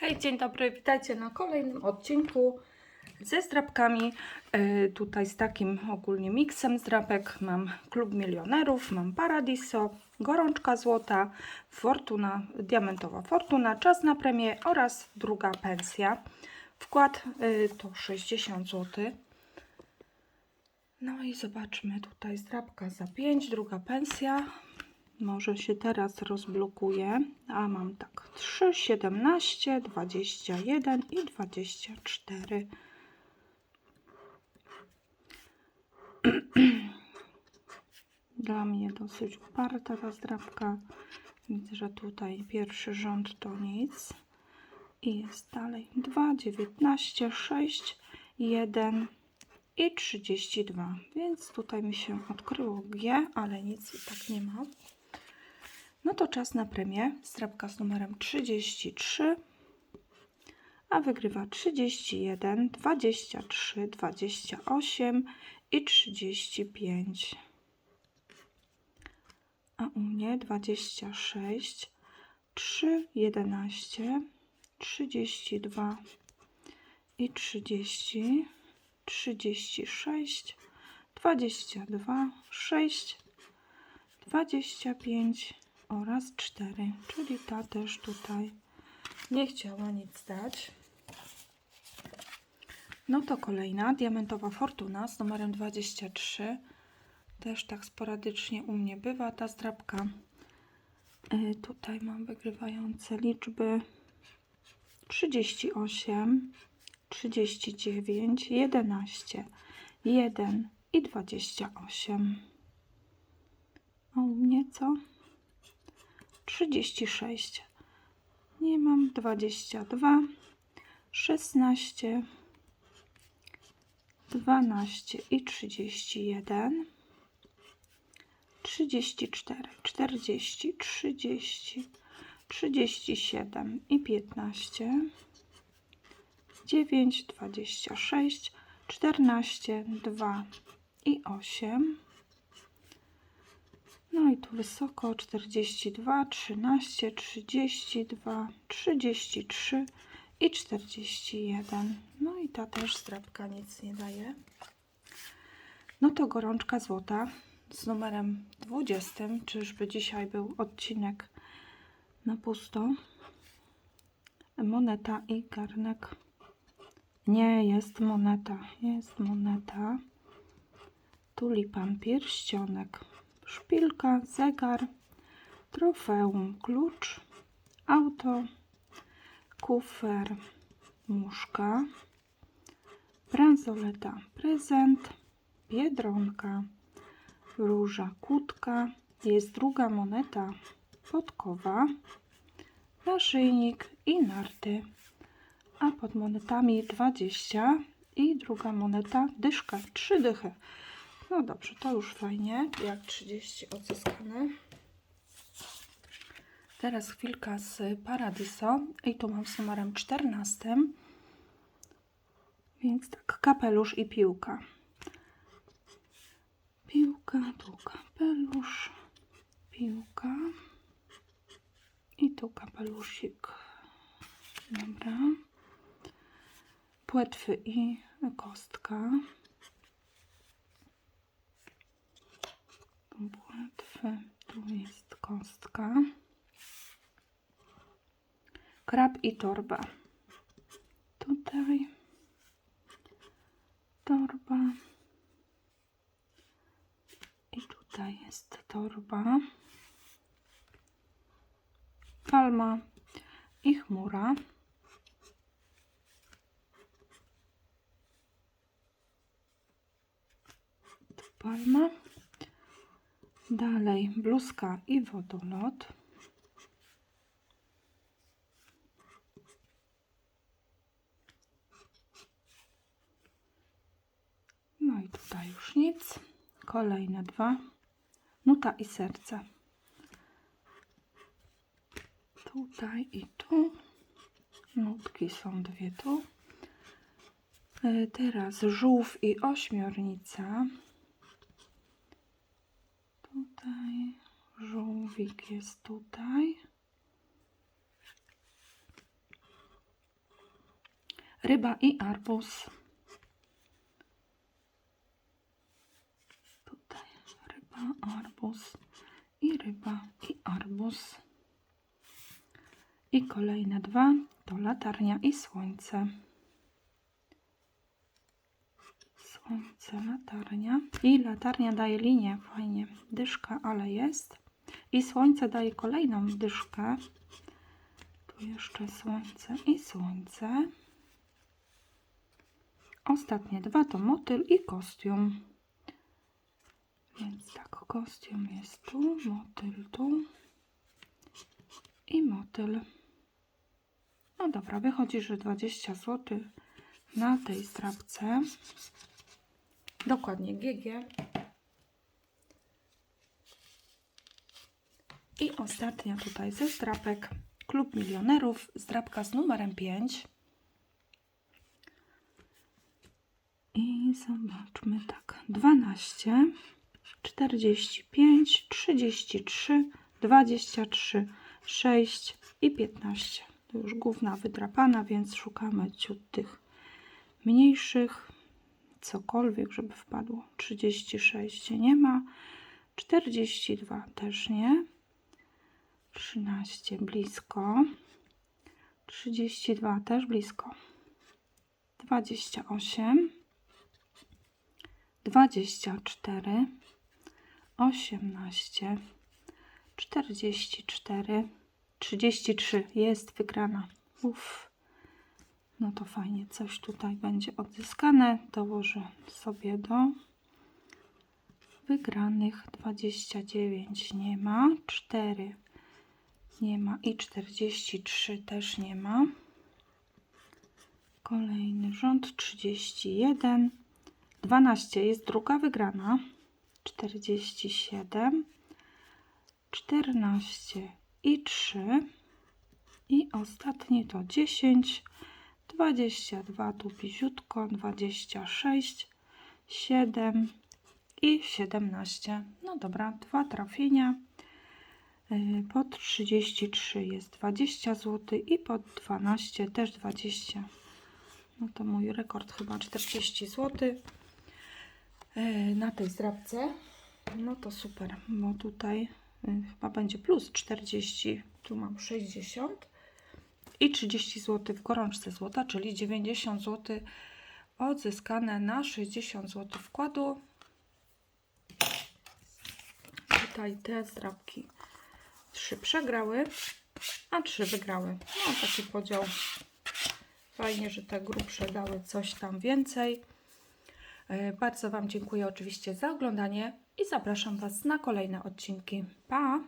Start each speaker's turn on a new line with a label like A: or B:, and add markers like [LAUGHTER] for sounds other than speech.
A: Hej, dzień dobry, witajcie na kolejnym odcinku ze zdrabkami. E, tutaj z takim ogólnie miksem zdrabek mam Klub Milionerów, mam Paradiso, Gorączka Złota, Fortuna, Diamentowa Fortuna, Czas na premię oraz druga pensja. Wkład e, to 60 zł. No i zobaczmy tutaj zdrabka za 5, druga pensja. Może się teraz rozblokuje. A mam tak 3, 17, 21 i 24. [CLEARS THROAT] Dla mnie dosyć uparta ta zdrabka. Widzę, że tutaj pierwszy rząd to nic. I jest dalej 2, 19, 6, 1 i 32. Więc tutaj mi się odkryło G, ale nic i tak nie ma. No to czas na premię. Strapka z numerem 33, a wygrywa 31, 23, 28 i 35. A u mnie 26, 3, 11, 32 i 30, 36, 22, 6, 25 oraz 4, czyli ta też tutaj nie chciała nic dać. No to kolejna diamentowa fortuna z numerem 23. Też tak sporadycznie u mnie bywa ta zdrabka. Y, Tutaj mam wygrywające liczby 38, 39, 11, 1 i 28. A u mnie co? 36. Nie mam 22, 16, 12 i 31. 34, 40, 30, 37 i 15. 9, 26, 14, 2 i 8. No i tu wysoko 42, 13, 32, 33 i 41. No i ta też zdrabka nic nie daje. No to gorączka złota z numerem 20. Czyżby dzisiaj był odcinek na pusto? Moneta i garnek. Nie, jest moneta. Jest moneta. Tulipan, pierścionek, szpilka, zegar, trofeum, klucz, auto, kufer, muszka, bransoleta, prezent, biedronka, róża, kłódka, jest druga moneta, podkowa, naszyjnik i narty, a pod monetami 20 i druga moneta, dyszka, trzy dychy. No dobrze, to już fajnie, jak 30 odzyskane. Teraz chwilka z Paradiso i tu mam z numerem 14. Więc tak, kapelusz i piłka. Piłka, tu kapelusz, piłka i tu kapelusik. Dobra. Płetwy i kostka. Tu płetwy, tu jest kostka. Krab i torba. Tutaj torba. I tutaj jest torba. Palma i chmura. Tu palma. Dalej bluzka i wodolot. No i tutaj już nic. Kolejne dwa. Nuta i serce. Tutaj i tu. Nutki są dwie tu. E, Teraz żółw i ośmiornica. Tutaj żółwik jest tutaj. ryba i arbuz. Tutaj ryba, arbuz i ryba i arbuz. I kolejne dwa to latarnia i słońce. Słońce, latarnia. I latarnia daje linię, fajnie. Dyszka, ale jest. I słońce daje kolejną dyszkę. Tu jeszcze słońce i słońce. Ostatnie dwa to motyl i kostium. Więc tak, kostium jest tu, motyl tu i motyl. No dobra, wychodzi, że 20 zł na tej strapce. Dokładnie GG. I ostatnia tutaj ze strapek. Klub Milionerów, zdrapka z numerem 5. I zobaczmy tak. 12, 45, 33, 23, 6 i 15. To już główna wydrapana, więc szukamy ciut tych mniejszych. Cokolwiek, żeby wpadło. 36 nie ma. 42 też nie. 13 blisko. 32 też blisko. 28 24 18 44 33 jest wygrana. Uff. No to fajnie, coś tutaj będzie odzyskane. Dołożę sobie do wygranych 29 nie ma, 4 nie ma. I 43 też nie ma. Kolejny rząd 31, 12 jest druga wygrana, 47, 14 i 3 i ostatni to 10, 22 tu bliziutko, 26, 7 i 17. No dobra, dwa trafienia. Y, Pod 33 jest 20 zł i pod 12 też 20. No to mój rekord chyba 40 zł y, na tej zdrabce. No to super, bo tutaj y, chyba będzie plus 40, tu mam 60 i 30 zł w gorączce złota, czyli 90 zł odzyskane na 60 zł wkładu. Tutaj te zdrabki trzy przegrały, a trzy wygrały. No taki podział. Fajnie, że te grubsze dały coś tam więcej. E, Bardzo Wam dziękuję oczywiście za oglądanie i zapraszam Was na kolejne odcinki. Pa!